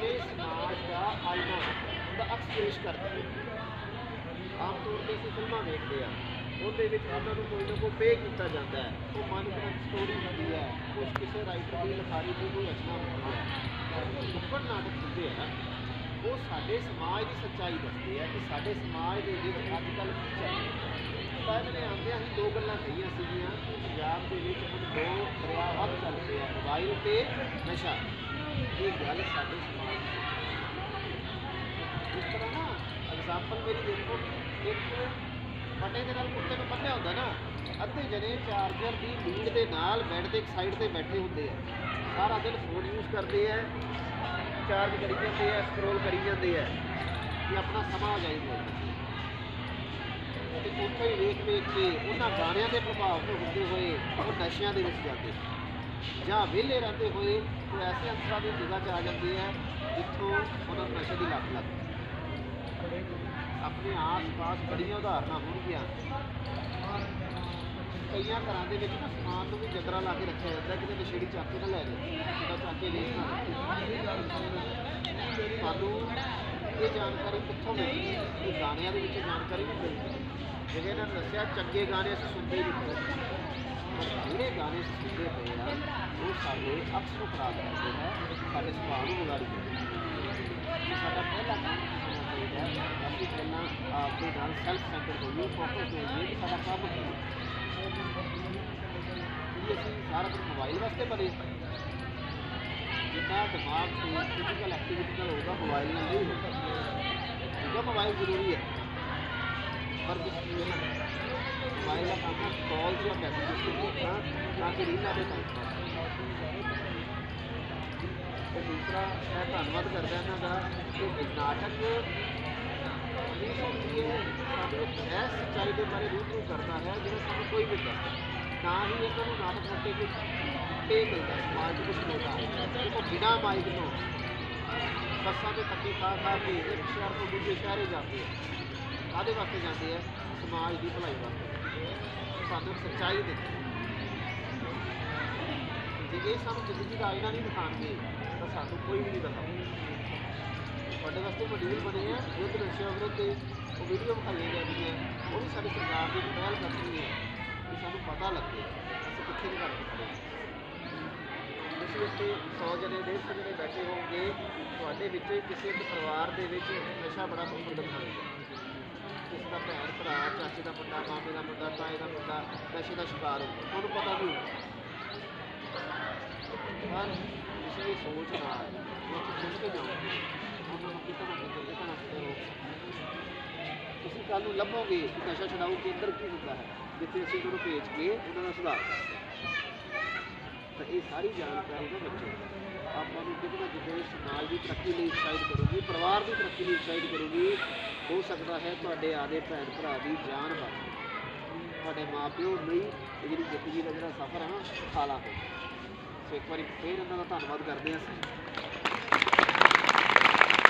ਪੂਰੇ ਸਮਾਜ ਦਾ ਆਇਨਾ ਦਾ ਅਕਸ ਪੇਸ਼ ਕਰਦੀ ਹੈ ਆਮ ਤੌਰ ਤੇ ਅਸੀਂ ਫਿਲਮਾਂ ਦੇਖਦੇ ਆ ਉਹਦੇ ਵਿੱਚ ਉਹਨਾਂ ਨੂੰ ਕੋਈ ਨਾ ਕੋਈ ਪੇ ਕੀਤਾ ਜਾਂਦਾ ਹੈ। ਉਹ ਮਨਪਸੰਦ ਸਟੋਰੀ ਹੁੰਦੀ ਹੈ। ਕੁਝ ਕਿਸੇ ਰਾਈਟਰ ਦੀ ਲਿਖਾਰੀ ਦੀ ਕੋਈ ਰਚਨਾ ਹੁੰਦੀ ਹੈ। ਪਰ ਨੁੱਕੜ ਨਾਟਕ ਹੁੰਦੇ ਆ ਉਹ ਸਾਡੇ ਸਮਾਜ ਦੀ ਸੱਚਾਈ ਦੱਸਦੇ ਆ ਕਿ ਸਾਡੇ ਸਮਾਜ ਦੇ ਵਿੱਚ ਅੱਜ ਕੱਲ੍ਹ ਕੀ ਚੱਲ ਰਿਹਾ ਹੈ। ਸਾਹਿਬ ਨੇ ਆਉਂਦਿਆਂ ਹੀ ਦੋ ਗੱਲਾਂ ਕਹੀਆਂ ਸੀਗੀਆਂ ਕਿ ਪੰਜਾਬ ਦੇ ਵਿੱਚ ਹੁਣ ਦੋ ਦਰਿਆ ਵੱਧ ਚੱਲ ਰਹੇ ਆ ਮੋਬਾਈਲ ਤੇ ਨਸ਼ਾ। ਇਹ ਗੱਲ ਸਾਡੇ ਸਮਾਜ ਦੀ ਇਸ ਤਰ੍ਹਾਂ ਨਾ ਐਗਜ਼ਾਮਪਲ ਮੇਰੀ ਦੇਖੋ ਇੱਕ ਫਟੇ ਦੇ ਨਾਲ ਕੁੱਤੇ ਨੂੰ ਬੰਨਿਆ ਹੁੰਦਾ ਨਾ, ਅੱਧੇ ਜਣੇ ਚਾਰਜਰ ਦੀ ਲੀਡ ਦੇ ਨਾਲ ਬੈੱਡ ਦੇ ਇੱਕ ਸਾਈਡ ਤੇ ਬੈਠੇ ਹੁੰਦੇ ਆ। ਸਾਰਾ ਦਿਨ ਫੋਨ ਯੂਜ਼ ਕਰਦੇ ਆ ਚਾਰਜ ਕਰੀ ਜਾਂਦੇ ਆ ਸਕਰੋਲ ਕਰੀ ਜਾਂਦੇ ਆ ਕਿ ਆਪਣਾ ਸਮਾਂ ਜਾਈ ਹੋਇਆ ਤੇ ਉੱਥੇ ਹੀ ਵੇਖ ਵੇਖ ਕੇ ਉਹਨਾਂ ਗਾਣਿਆਂ ਦੇ ਪ੍ਰਭਾਵ ਤੋਂ ਹੁੰਦੇ ਹੋਏ ਉਹ ਨਸ਼ਿਆਂ ਦੇ ਵਿੱਚ ਜਾਂਦੇ ਜਾਂ ਵਿਹਲੇ ਰਹਿੰਦੇ ਹੋਏ ਉਹ ਐਸੇ ਅੰਸਰਾਂ ਦੀ ਨਿਗਾਹ 'ਚ ਆ ਜਾਂਦੇ ਆ ਜਿੱਥੋਂ ਉਹਨਾਂ ਨੂੰ ਨਸ਼ੇ ਦੀ ਲੱਤ ਲੱਗ ਆਪਣੇ ਆਸ-ਪਾਸ ਬੜੀਆਂ ਉਦਾਹਰਨਾਂ ਹੋਣਗੀਆਂ ਕਈਆਂ ਘਰਾਂ ਦੇ ਵਿੱਚ ਨਾ ਸਮਾਨ ਨੂੰ ਵੀ ਜਗਰਾ ਲਾ ਕੇ ਰੱਖਿਆ ਜਾਂਦਾ, ਕਿਤੇ ਨਸ਼ੇੜੀ ਚੱਕ ਕੇ ਨਾ ਲੈ ਜਾਏ ਉਹਦਾ ਚੱਕ ਕੇ ਵੇਚ ਨਾ ਤੁਹਾਨੂੰ ਇਹ ਜਾਣਕਾਰੀ ਕਿੱਥੋਂ ਮਿਲਦੀ? ਹੈ ਇਹ ਗਾਣਿਆਂ ਦੇ ਵਿੱਚ ਜਾਣਕਾਰੀ ਨਹੀਂ ਮਿਲਦੀ। ਜਿਵੇਂ ਨਹੀਂ ਪਏ ਪਰ ਜਿਹੜੇ ਗਾਣੇ ਅਸੀਂ ਸੁਣਦੇ ਪਏ ਆ, ਉਹ ਸਾਡੇ ਅਕਸ ਨੂੰ ਖਰਾਬ ਕਰਦੇ ਹੈ ਸਾਡੇ ਸੁਭਾਅ ਨੂੰ ਵਿਗਾੜੀ ਦਿੰਦੇ ਹੈ ਇਹ ਸਾਡਾ ਪਹਿਲਾ ਕੰਮ ਹੋਣਾ ਚਾਹੀਦਾ ਹੈ। ਅਸੀਂ ਪਹਿਲਾਂ ਆਪਦੇ ਨਾਲ ਸੈਲਫ ਸੈਂਟਰ ਹੋਈਏ ਫੋਕਸ ਹੋਈਏ ਕਿ ਸਾਡਾ ਕੰਮ ਕੀ ਹੈ ਕਿ ਅਸੀਂ ਸਾਰਾ ਦਿਨ ਮੋਬਾਈਲ ਵਾਸਤੇ ਬਣੇ। ਜਿੰਨਾ ਦਿਮਾਗ ਤੇ ਫਿਜ਼ੀਕਲ ਐਕਟੀਵਿਟੀ ਨਾਲ ਹੋਊਗਾ ਮੋਬਾਈਲ ਨਾਲ ਨਹੀਂ ਹੋਊਗਾ। ਹੋਊਗਾ ਮੋਬਾਈਲ ਜ਼ਰੂਰੀ ਹੈ ਪਰ ਕੁਝ ਨਹੀਂ ਹੈ ਮੋਬਾਈਲ ਦਾ ਕੰਮ ਹੈ ਕਾਲ ਜਾਂ ਮੈਸੇਜ ਤੋਂ ਦੇਖਣਾ ਨਾ ਕਿ ਰੀਲਾਂ ਦੇ ਟਾਈਮ ਤੇ ਦੂਸਰਾ ਮੈਂ ਧੰਨਵਾਦ ਕਰਦਾ ਇਹਨਾਂ ਦਾ ਕਿ ਇਹ ਨਾਟਕ ਇਹ ਸੋਚੀਏ ਸਾਨੂੰ ਇੱਕ ਐਸ ਸੱਚਾਈ ਦੇ ਬਾਰੇ ਰੂਬਰੂ ਕਰਦਾ ਹੈ ਜਿਹੜਾ ਸਾਨੂੰ ਕੋਈ ਵੀ ਦੱਸਦਾ ਨਾ ਹੀ ਇਹਨਾਂ ਨੂੰ ਨਾਟਕ ਉੱਤੇ ਕੁਝ ਪੇ ਮਿਲਦਾ ਸਮਾਜ ਨੂੰ ਕੁਝ ਮਿਲਦਾ ਦੇਖੋ ਬਿਨਾਂ ਮਾਈਕ ਵਾਸਤੇ ਜਾਂਦੇ ਆ ਸਮਾਜ ਦੀ ਭਲਾਈ ਵਾਸਤੇ। ਸਾਨੂੰ ਸੱਚਾਈ ਦੇ। ਜੇ ਇਹ ਸਾਨੂੰ ਜ਼ਿੰਦਗੀ ਦਾ ਆਇਨਾ ਨਹੀਂ ਦਿਖਾਣਗੇ, ਤਾਂ ਸਾਨੂੰ ਕੋਈ ਵੀ ਨਹੀਂ ਦਿਖਾਊਗਾ। ਤੁਹਾਡੇ ਵਾਸਤੇ ਮੋਡਿਊਲ ਬਣੇ ਆ ਵਿਰੁੱਧ ਨਸ਼ਿਆਂ ਵਿਰੁੱਧ ਤੇ ਉਹ ਵੀਡੀਓ ਵਿਖਾਈਆਂ ਜਾਂਦੀਆਂ, ਉਹ ਵੀ ਸਾਡੀ ਸਰਕਾਰ ਦੀ ਇੱਕ ਪਹਿਲ ਕਰਦੀ ਹੈ ਕਿ ਸਾਨੂੰ ਪਤਾ ਲੱਗੇ, ਅਸੀਂ ਕਿੱਥੇ ਦੀ ਗੱਲ ਹਾਂ। ਤੁਸੀਂ ਇੱਥੇ 100 ਜਣੇ 150 ਜਣੇ ਬੈਠੇ ਹੋਣਗੇ ਤੁਹਾਡੇ ਵਿੱਚ ਕਿਸੇ ਇੱਕ ਪਰਿਵਾਰ ਦੇ ਵਿੱਚ ਨਸ਼ਾ ਬੜਾ ਪ੍ਰਫੁੱਲਤ ਹੋਏਗਾ ਕਿਸੇ ਭਰਾ, ਚਾਚੇ ਦਾ ਮੁੰਡਾ, ਮਾਮੇ ਦਾ ਮੁੰਡਾ, ਤਾਏ ਦਾ ਮੁੰਡਾ, ਨਸ਼ੇ ਦਾ ਸ਼ਿਕਾਰ ਹੋ ਉਹਨੂੰ ਪਤਾ ਨਹੀਂ ਹੋਊਗਾ ਪਰ ਤੁਸੀਂ ਇਹ ਸੋਚ ਨਾ ਉਹ ਸੋਚ ਕੇ ਜਾਓ ਉਹਨਾਂ ਨੂੰ ਕਿਤੇ ਨਾ ਕਿਤੇ ਕਿਤੇ ਨਾ ਕਿਤੇ ਰੋਕ ਸਕਦੇ। ਤੁਸੀਂ ਕੱਲ ਨੂੰ ਲੱਭੋਗੇ ਕਿ ਨਸ਼ਾ ਛਡਾਊ ਕੇਂਦਰ ਕੀ ਹੁੰਦਾ ਹੈ, ਜਿੱਥੇ ਅਸੀਂ ਉਹਨੂੰ ਭੇਜ ਕੇ ਉਹਨਾਂ ਦਾ ਸੁਧਾਰ ਕਰ ਸਕਦੇ ਹਾਂ। ਤਾਂ ਇਹ ਸਾਰੀ ਜਾਣਕਾਰੀ ਨਾ ਬੱਚੇ ਆਪਾਂ ਨੂੰ ਕਿਤੇ ਨਾ ਕਿਤੇ ਸਮਾਜ ਦੀ ਤਰੱਕੀ ਲਈ ਉਤਸ਼ਾਹਿਤ ਕਰੂਗੀ, ਪਰਿਵਾਰ ਦੀ ਤਰੱਕੀ ਲਈ ਉਤਸ਼ਾਹਿਤ ਕਰੂਗੀ। ਹੋ ਸਕਦਾ ਹੈ ਤੁਹਾਡੇ ਆਦੇ ਭੈਣ ਭਰਾ ਦੀ ਜਾਨ ਬਚ ਜਾਵੇ। ਤੁਹਾਡੇ ਮਾਪਿਓ ਲਈ ਇਹ ਜਿਹੜੀ ਜ਼ਿੰਦਗੀ ਦਾ ਜਿਹੜਾ ਸਫ਼ਰ ਹੈ ਨਾ, ਖਾਲਾ ਹੋ ਸੋ ਇੱਕ ਵਾਰੀ ਫੇਰ ਇਹਨਾਂ ਦਾ ਧੰਨਵਾਦ ਕਰਦੇ ਹਾਂ ਅਸੀਂ।